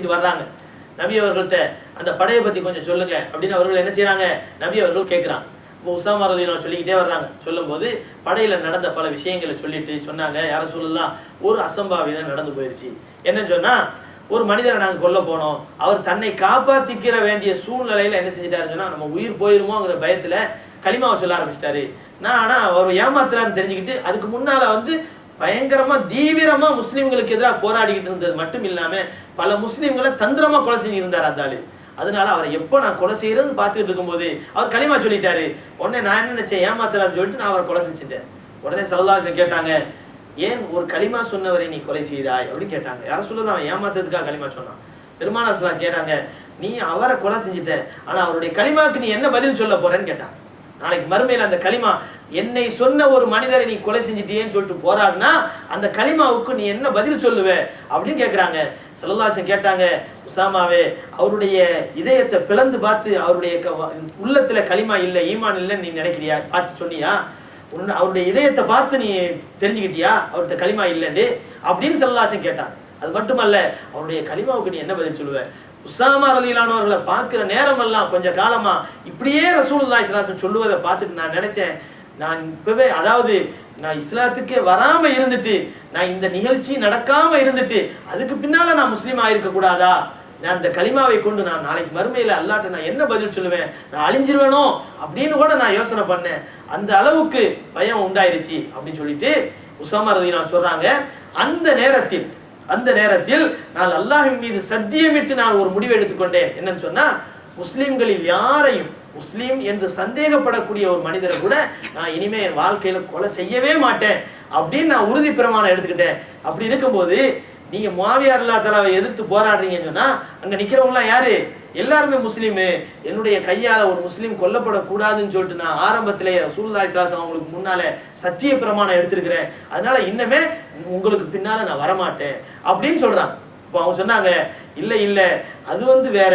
பேசிட்டு வர்றாங்க. நபி அவர்கள்ட்ட அந்த படையை பத்தி கொஞ்சம் சொல்லுங்க அப்படின்னு அவர்கள் என்ன செய்யறாங்க நபி அவர்கள் கேட்குறாங்க இப்போ உசாமா சொல்லிக்கிட்டே வர்றாங்க. சொல்லும்போது படையில நடந்த பல விஷயங்களை சொல்லிட்டு சொன்னாங்க யார சொல்லலாம் ஒரு அசம்பாவிதம் நடந்து போயிருச்சு. என்னன்னு சொன்னா ஒரு மனிதரை நாங்கள் கொல்ல போனோம். அவர் தன்னை காப்பாத்திக்கிற வேண்டிய சூழ்நிலையில என்ன செஞ்சிட்டாருன்னு நம்ம உயிர் போயிருமோங்கிற பயத்துல களிமாவை சொல்ல ஆரம்பிச்சிட்டாரு. நான் ஆனா அவர் ஏமாத்துறாருன்னு தெரிஞ்சுக்கிட்டு அதுக்கு முன்னால வந்து பயங்கரமா தீவிரமா முஸ்லீம்களுக்கு எதிராக போராடிக்கிட்டு இருந்தது மட்டும் இல்லாமல் பல முஸ்லீம்களை தந்திரமா கொலை செஞ்சிருந்தார் அந்த ஆள். அதனால அவரை எப்போ நான் கொலை செய்யறதுன்னு பார்த்துட்டு இருக்கும்போது அவர் களிமா சொல்லிட்டாரு. உடனே நான் என்ன நினைச்சேன் ஏமாத்துறாருன்னு சொல்லிட்டு நான் அவரை கொலை செஞ்சுட்டேன். உடனே சல்லாசன் கேட்டாங்க ஏன் ஒரு களிமா சொன்னவரை நீ கொலை செய்தாய்? அப்படின்னு கேட்டாங்க. யாரும் சொல்லுது அவன் ஏமாத்துறதுக்காக களிமா சொன்னான். பெருமானார் ஸல்லல்லாஹு கேட்டாங்க நீ அவரை கொலை செஞ்சுட்ட ஆனால் அவருடைய களிமாக்கு நீ என்ன பதில் சொல்ல போறேன்னு கேட்டான் நாளைக்கு மறுமையில் அந்த களிமா என்னை சொன்ன ஒரு மனிதரை நீ கொலை செஞ்சிட்டியேன்னு சொல்லிட்டு போராடினா அந்த களிமாவுக்கு நீ என்ன பதில் சொல்லுவ? அப்படின்னு கேட்குறாங்க சல்லல்லாசன் கேட்டாங்க உசாமாவே அவருடைய இதயத்தை பிளந்து பார்த்து அவருடைய க- களிமா இல்லை ஈமான் இல்லைன்னு நீ நினைக்கிறியா? பார்த்து சொன்னியா? உன் அவருடைய இதயத்தை பார்த்து நீ தெரிஞ்சுக்கிட்டியா? அவர்கிட்ட களிமா இல்லைன்னு அப்படின்னு சல்லல்லாசன் கேட்டான். அது மட்டுமல்ல அவருடைய களிமாவுக்கு நீ என்ன பதில் சொல்லுவ? உசாமா ரலிலானவர்களை பார்க்குற நேரமெல்லாம் கொஞ்சம் காலமாக இப்படியே ரசூல் ஸல்லல்லாஹு சொல்லுவதை பார்த்துட்டு நான் நினச்சேன். நான் இப்பவே அதாவது நான் இஸ்லாத்துக்கே வராமல் இருந்துட்டு நான் இந்த நிகழ்ச்சி நடக்காமல் இருந்துட்டு அதுக்கு பின்னால நான் முஸ்லீம் ஆயிருக்க கூடாதா? நான் அந்த களிமாவை கொண்டு நான் நாளைக்கு மறுமையில் அல்லாட்ட நான் என்ன பதில் சொல்லுவேன்? நான் அழிஞ்சிருவேனோ? அப்படின்னு கூட நான் யோசனை பண்ணேன். அந்த அளவுக்கு பயம் உண்டாயிருச்சு அப்படின்னு சொல்லிட்டு உசாமா நான் சொல்கிறாங்க அந்த நேரத்தில் அந்த நேரத்தில் நான் அல்லாஹின் மீது சத்தியமிட்டு நான் ஒரு முடிவு எடுத்துக்கொண்டேன். என்னன்னு சொன்னால் முஸ்லீம்களில் யாரையும் முஸ்லீம் என்று சந்தேகப்படக்கூடிய ஒரு மனிதரை கூட நான் இனிமே என் வாழ்க்கையில கொலை செய்யவே மாட்டேன் அப்படின்னு நான் உறுதி பிரமாணம் எடுத்துக்கிட்டேன். அப்படி இருக்கும்போது நீங்க மாவியார் இல்லா தலாவை எதிர்த்து போராடுறீங்கன்னு சொன்னால் அங்கே நிற்கிறவங்களாம் யாரு? எல்லாருமே முஸ்லீமு. என்னுடைய கையால ஒரு முஸ்லீம் கொல்லப்படக்கூடாதுன்னு சொல்லிட்டு நான் ஆரம்பத்திலேயே சூழ்நாய் ஸல்லல்லாஹு அவங்களுக்கு முன்னால சத்திய பிரமாணம் எடுத்திருக்கிறேன். அதனால இன்னமே உங்களுக்கு பின்னால நான் வரமாட்டேன் அப்படின்னு சொல்றான். இப்போ அவங்க சொன்னாங்க இல்லை இல்லை. அது வந்து வேற.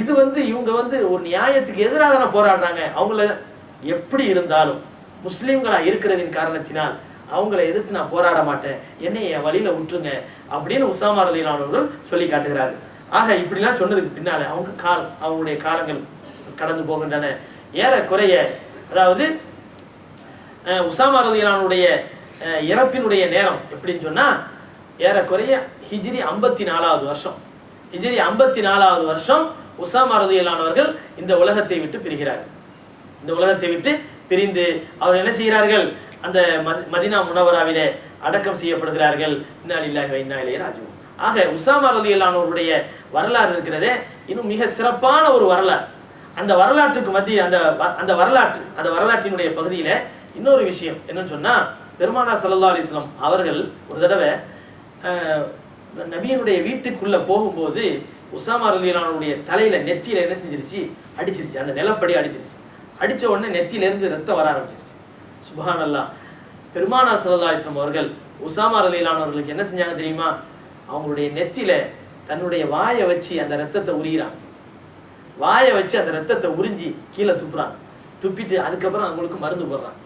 இது வந்து இவங்க வந்து ஒரு நியாயத்துக்கு எதிராக தானே போராடுறாங்க. அவங்கள எப்படி இருந்தாலும் முஸ்லீம்களா இருக்கிறதின் காரணத்தினால் அவங்கள எதிர்த்து நான் போராட மாட்டேன். என்னை என் வழியில விட்டுருங்க அப்படின்னு உசாமா ரலிலானவர்கள் சொல்லி காட்டுகிறார்கள். ஆக இப்படிலாம் சொன்னதுக்கு பின்னால அவங்க கால் அவங்களுடைய காலங்கள் கடந்து போகின்றன. ஏறக்குறைய அதாவது உசாமா ரலிலானுடைய இறப்பினுடைய நேரம் எப்படின்னு சொன்னா ஏறக்குறைய ஹிஜ்ரி ஐம்பத்தி நாலாவது வருஷம். ஹிஜிரி ஐம்பத்தி நாலாவது வருஷம் உசாமா ரதியல்லானவர்கள் இந்த உலகத்தை விட்டு பிரிகிறார்கள் இந்த உலகத்தை விட்டு பிரிந்து அவர் என்ன செய்கிறார்கள்? அந்த மதி- மதினா முனவராவிலே அடக்கம் செய்யப்படுகிறார்கள். இன்னா லில்லாஹி வ ராஜுவும் ஆக உசாமா ரலியல்லானவருடைய வரலாறு இருக்கிறதே இன்னும் மிக சிறப்பான ஒரு வரலாறு. அந்த வரலாற்றுக்கு மத்திய அந்த வ- அந்த வரலாற்று அந்த வரலாற்றினுடைய பகுதியில் இன்னொரு விஷயம் என்னன்னு சொன்னால் பெருமானா சல்லா அலிஸ்லாம் அவர்கள் ஒரு தடவை நபியினுடைய வீட்டுக்குள்ள போகும்போது உசாமா ரலியல்லானுடைய தலையில நெத்தியில என்ன செஞ்சிருச்சு? அடிச்சிருச்சு. அந்த நிலப்படி அடிச்சிருச்சு. அடிச்ச உடனே நெத்தியிலிருந்து ரத்தம் வர ஆரம்பிச்சிருச்சு. சுபஹானல்லாஹ். பெருமானார் ஸல்லல்லாஹு அவர்கள் உசாமா ரலியல்லானவர்களுக்கு என்ன செஞ்சாங்க தெரியுமா? அவங்களுடைய நெத்தியில தன்னுடைய வாயை வச்சு அந்த ரத்தத்தை உரியிறாங்க. வாயை வச்சு அந்த ரத்தத்தை உறிஞ்சி கீழே துப்புறாங்க. துப்பிட்டு அதுக்கப்புறம் அவங்களுக்கு மருந்து போடுறாங்க.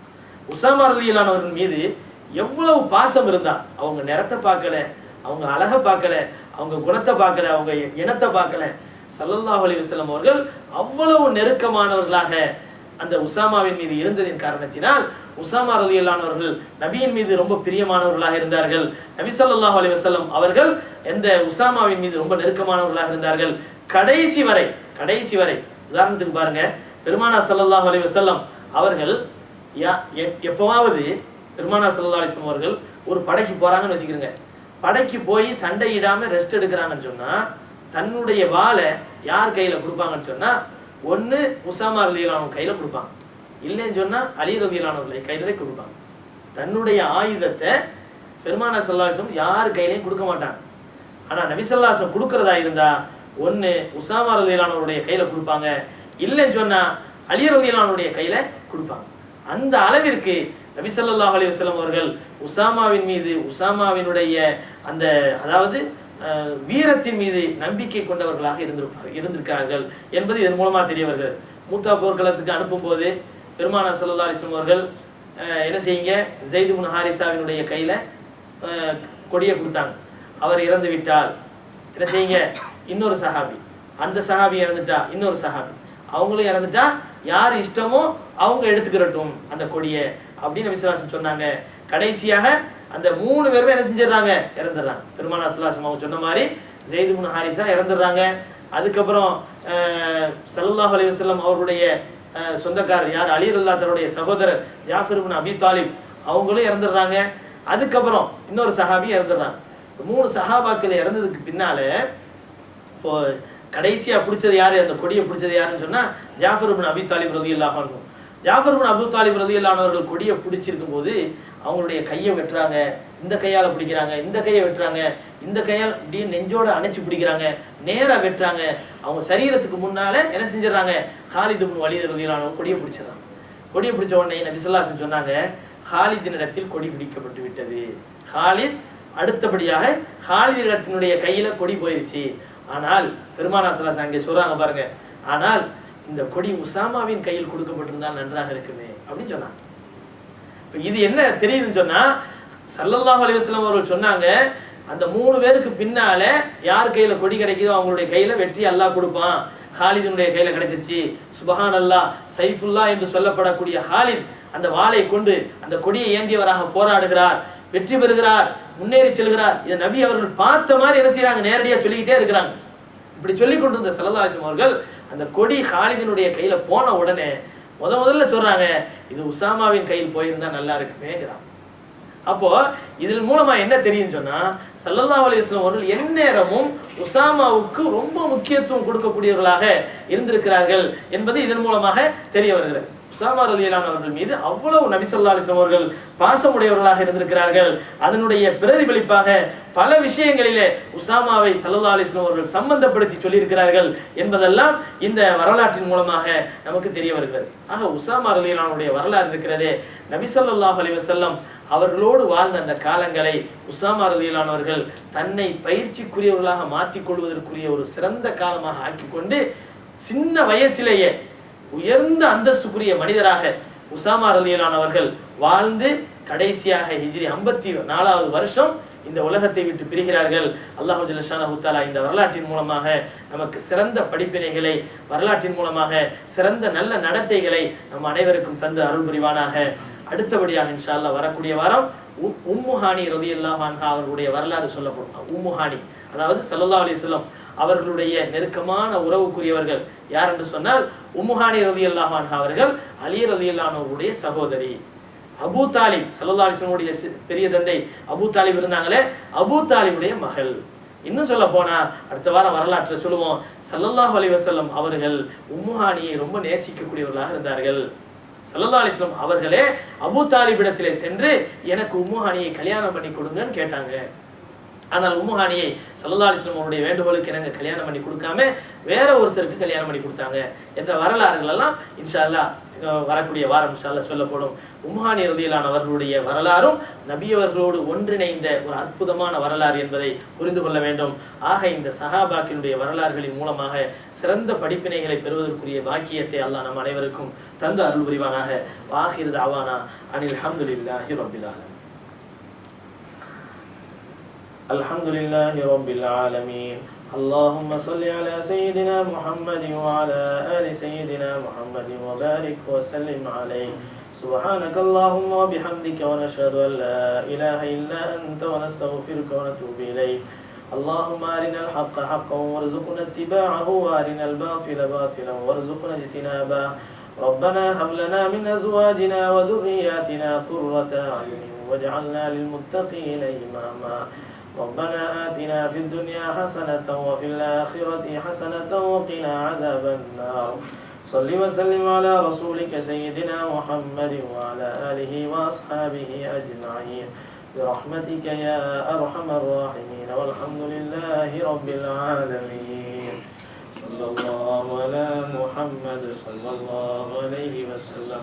உசாமா அருளியலானவர்கள் மீது எவ்வளவு பாசம் இருந்தா அவங்க நிறத்தை பார்க்கல அவங்க அழகை பார்க்கல அவங்க குணத்தை பார்க்கல அவங்க இனத்தை பார்க்கல. சல்லல்லாஹ் அலி வஸல்லம் அவர்கள் அவ்வளவு நெருக்கமானவர்களாக அந்த உசாமாவின் மீது இருந்ததின் காரணத்தினால் உசாமா ரலியல்லானவர்கள் நபியின் மீது ரொம்ப பிரியமானவர்களாக இருந்தார்கள். நபி சல்லாஹ் அலி வசல்லம் அவர்கள் எந்த உசாமாவின் மீது ரொம்ப நெருக்கமானவர்களாக இருந்தார்கள்? கடைசி வரை கடைசி வரை. உதாரணத்துக்கு பாருங்க பெருமானா சல்லாஹ் அலி வசல்லம் அவர்கள் யா- எப்- எப்பவாவது பெருமானா சல்லா அலிஸ்லம் அவர்கள் ஒரு படைக்கு போறாங்கன்னு வச்சுக்கிறேங்க படைக்கு போய் சண்டையிடாம ரெஸ்ட் எடுக்கிறாங்கன்னு சொன்னா தன்னுடைய வாழை யார் கையில கொடுப்பாங்கன்னு சொன்னா ஒண்ணு உசாமா ரலியல்லாஹு கையில கொடுப்பாங்க. இல்லைன்னு சொன்னா அலி ரலியல்லாஹு கையில கொடுப்பாங்க. தன்னுடைய ஆயுதத்தை பெருமான சல்லாசம் யார் கையிலையும் கொடுக்க மாட்டாங்க. ஆனா நபிசல்லாசம் கொடுக்கறதா இருந்தா ஒன்னு உசாமா ரலியல்லானுடைய கையில கொடுப்பாங்க. இல்லைன்னு சொன்னா அலி ரலியல்லானுடைய கையில கொடுப்பாங்க. அந்த அளவிற்கு நபிசல்லா அலி வஸ்லம் அவர்கள் உசாமாவின் மீது உசாமாவினுடைய அந்த அதாவது வீரத்தின் மீது நம்பிக்கை கொண்டவர்களாக இருந்திருப்பார் இருந்திருக்கிறார்கள் என்பது இதன் மூலமாக தெரிய வருகிறது. மூத்தா போர்க்களத்துக்கு அனுப்பும்போது பெருமானார் சல்லா அலிஸ்லம் அவர்கள் என்ன செய்யுங்க? ஜெய்து முன் ஹாரிசாவினுடைய கையில் கொடியை கொடுத்தாங்க. அவர் இறந்து விட்டால் என்ன செய்யுங்க? இன்னொரு சஹாபி. அந்த சஹாபி இறந்துட்டா இன்னொரு சஹாபி. அவங்களும் இறந்துட்டா யார் இஷ்டமோ அவங்க எடுத்துக்கிறட்டும் அந்த கொடியை. அப்படின்னு விசுவாசம் சொன்னாங்க. கடைசியாக அந்த மூணு பேருமே என்ன செஞ்சிடறாங்க? இறந்துடுறாங்க. பெருமானா சுல்லாசம் அவங்க சொன்ன மாதிரி ஜெயிது முன் ஹாரிசா இறந்துடுறாங்க. அதுக்கப்புறம் சல்லாஹ் அலைஹி வஸல்லம் அவர்களுடைய சொந்தக்காரர் யார்? அலி அல்லாத்தருடைய சகோதரர் ஜாஃபர் இப்னு அபி தாலிப். அவங்களும் இறந்துடுறாங்க. அதுக்கப்புறம் இன்னொரு சஹாபி இறந்துடுறாங்க மூணு சஹாபாக்கள் இறந்ததுக்கு பின்னால இப்போ கடைசியாக பிடிச்சது யார்? அந்த கொடியை பிடிச்சது யாருன்னு சொன்னால் ஜாஃபர் இப்னு அபி தாலிப் ரதி இல்லாமல் ஜாஃபர் இப்னு அபு தாலிப் ரலியல்லாஹு கொடியை பிடிச்சிருக்கும் போது அவங்களுடைய கையை வெட்டுறாங்க இந்த கையால் பிடிக்கிறாங்க இந்த கையை வெட்டுறாங்க இந்த கையால் இப்படியே நெஞ்சோட அணைச்சி பிடிக்கிறாங்க நேராக வெட்டுறாங்க. அவங்க சரீரத்துக்கு முன்னால் என்ன செஞ்சிடறாங்க? ஹாலிது முன் வலீத் ரலியல்லாஹு கொடியை பிடிச்சிடறாங்க. கொடியை பிடிச்ச உடனே நபி சொன்னாங்க ஹாலிதினிடத்தில் கொடி பிடிக்கப்பட்டு விட்டது. ஹாலித் அடுத்தபடியாக ஹாலிதினிடத்தினுடைய கையில் கொடி போயிருச்சு. ஆனால் பெருமானா அங்கே சொல்கிறாங்க பாருங்க. ஆனால் இந்த கொடி உசாமாவின் கையில் கொடுக்கப்பட்டிருந்தால் நன்றாக இருக்குமே அப்படின்னு சொன்னாங்க. இப்போ இது என்ன தெரியுதுன்னு சொன்னால் சல்லல்லாஹ் அலிவாஸ்லாம் அவர்கள் சொன்னாங்க அந்த மூணு பேருக்கு பின்னால யார் கையில் கொடி கிடைக்குதோ அவங்களுடைய கையில் வெற்றி அல்லாஹ் கொடுப்பான். ஹாலிதினுடைய கையில் கிடைச்சிருச்சு. சுபஹான் அல்லாஹ் சைஃபுல்லா என்று சொல்லப்படக்கூடிய ஹாலித் அந்த வாளை கொண்டு அந்த கொடியை ஏந்தியவராக போராடுகிறார் வெற்றி பெறுகிறார் முன்னேறி செல்கிறார். இதை நபி அவர்கள் பார்த்த மாதிரி என்ன செய்யறாங்க நேரடியாக சொல்லிக்கிட்டே இருக்கிறாங்க. இப்படி சொல்லி கொண்டிருந்த சல்லல்லாஹு அவர்கள் அந்த கொடி ஹாலிதினுடைய கையில் போன உடனே முத முதல்ல சொல்கிறாங்க இது உசாமாவின் கையில் போயிருந்தா நல்லா இருக்குமேங்கிறான் அப்போது இதன் மூலமாக என்ன தெரியும் சொன்னால் சல்லல்லா அலைஹி அவர்கள் எந்நேரமும் உசாமாவுக்கு ரொம்ப முக்கியத்துவம் கொடுக்கக்கூடியவர்களாக இருந்திருக்கிறார்கள் என்பது இதன் மூலமாக தெரிய வருகிறது. உசாமா ரலியல்லாஹு அவர்கள் மீது அவ்வளவு நபிசல்லா அலிஸ்லாம் அவர்கள் பாசமுடையவர்களாக இருந்திருக்கிறார்கள். அதனுடைய பிரதிபலிப்பாக பல விஷயங்களிலே உசாமாவை சல்லா அலிஸ்லாம் அவர்கள் சம்பந்தப்படுத்தி சொல்லியிருக்கிறார்கள் என்பதெல்லாம் இந்த வரலாற்றின் மூலமாக நமக்கு தெரிய வருகிறது. ஆக உசாமா ரலியலானுடைய வரலாறு இருக்கிறதே நபிசல்லாஹ் ஸல்லல்லாஹு அலைஹி அவர்களோடு வாழ்ந்த அந்த காலங்களை உசாமா ரலியலானவர்கள் தன்னை பயிற்சிக்குரியவர்களாக மாற்றிக் கொள்வதற்குரிய ஒரு சிறந்த காலமாக ஆக்கிக்கொண்டு சின்ன வயசிலேயே உயர்ந்த அந்தஸ்துக்குரிய மனிதராக உசாமா ரலியல்லானவர்கள் வாழ்ந்து கடைசியாக ஹிஜ்ரி ஐம்பத்தி நாலாவது வருஷம் இந்த உலகத்தை விட்டு பிரிகிறார்கள். அல்லாஹு ஜல்லஷானஹு இந்த வரலாற்றின் மூலமாக நமக்கு சிறந்த படிப்பினைகளை வரலாற்றின் மூலமாக சிறந்த நல்ல நடத்தைகளை நம் அனைவருக்கும் தந்து அருள் புரிவானாக. அடுத்தபடியாக இன்ஷால்லா வரக்கூடிய வாரம் உம்முஹானி ரலியல்லாஹு அன்ஹா அவர்களுடைய வரலாறு சொல்லப்படும். உம்முஹானி அதாவது ஸல்லல்லாஹு அலைஹி அவர்களுடைய நெருக்கமான உறவுக்குரியவர்கள். யார் என்று சொன்னால் உமுஹானி ரதி அல்லாஹான் அவர்கள் அலி ரதி அல்லானவர்களுடைய சகோதரி. அபூ தாலிப் ஸல்லல்லாஹு சி- பெரிய தந்தை அபூ தாலிப் இருந்தாங்களே அபூ தாலிபுடைய மகள். இன்னும் சொல்ல போனா அடுத்த வாரம் வரலாற்றில் சொல்லுவோம் சல்லல்லாஹ் அலிவசல்லம் அவர்கள் உம்முஹானியை ரொம்ப நேசிக்கக்கூடியவர்களாக இருந்தார்கள். சல்லல்லா அலிஸ்லம் அவர்களே அபூ தாலிபிடத்திலே சென்று எனக்கு உம்முஹானியை கல்யாணம் பண்ணி கொடுங்கன்னு கேட்டாங்க. ஆனால் உம்முஹானியை சல்லா அலிஸ்லம் அவருடைய வேண்டுகோளுக்கு எனக்கு கல்யாணம் பண்ணி கொடுக்காம வேற ஒருத்தருக்கு கல்யாணம் பண்ணி கொடுத்தாங்க என்ற வரலாறுகள் எல்லாம் இன்ஷா அல்லாஹ் வரக்கூடிய வாரம் இன்ஷால்லா சொல்லப்படும். உம்ஹானி ரலியல்லாஹு அவர்களுடைய வரலாறும் நபியவர்களோடு ஒன்றிணைந்த ஒரு அற்புதமான வரலாறு என்பதை புரிந்து கொள்ள வேண்டும். ஆக இந்த சஹாபாக்கினுடைய வரலாறுகளின் மூலமாக சிறந்த படிப்பினைகளை பெறுவதற்குரிய பாக்கியத்தை அல்லாஹ் நம் அனைவருக்கும் தந்து அருள் புரிவானாக. வாஹிர் தாவானா அனில் அஹமதுல்லாஹி ரப்பில் الحمد لله رب العالمين. اللهم صل على سيدنا محمد وعلى آل سيدنا محمد وبارك وسلم عليه. سبحانك اللهم وبحمدك ونشهد أن لا إله إلا أنت ونستغفرك ونتوب إليك. اللهم أرنا الحق حقا وارزقنا اتباعه وأرنا الباطل باطلا وارزقنا اجتنابه. ربنا هب لنا من أزواجنا وذرياتنا قرة أعين واجعلنا للمتقين إماما. ربنا آتنا في الدنيا حسنة وفي الآخرة حسنة وقنا عذاب النار. صل وسلم على رسولك سيدنا محمد وعلى آله وأصحابه أجمعين. برحمتك يا أرحم الراحمين. والحمد لله رب العالمين. صلى الله على محمد صلى الله عليه وسلم.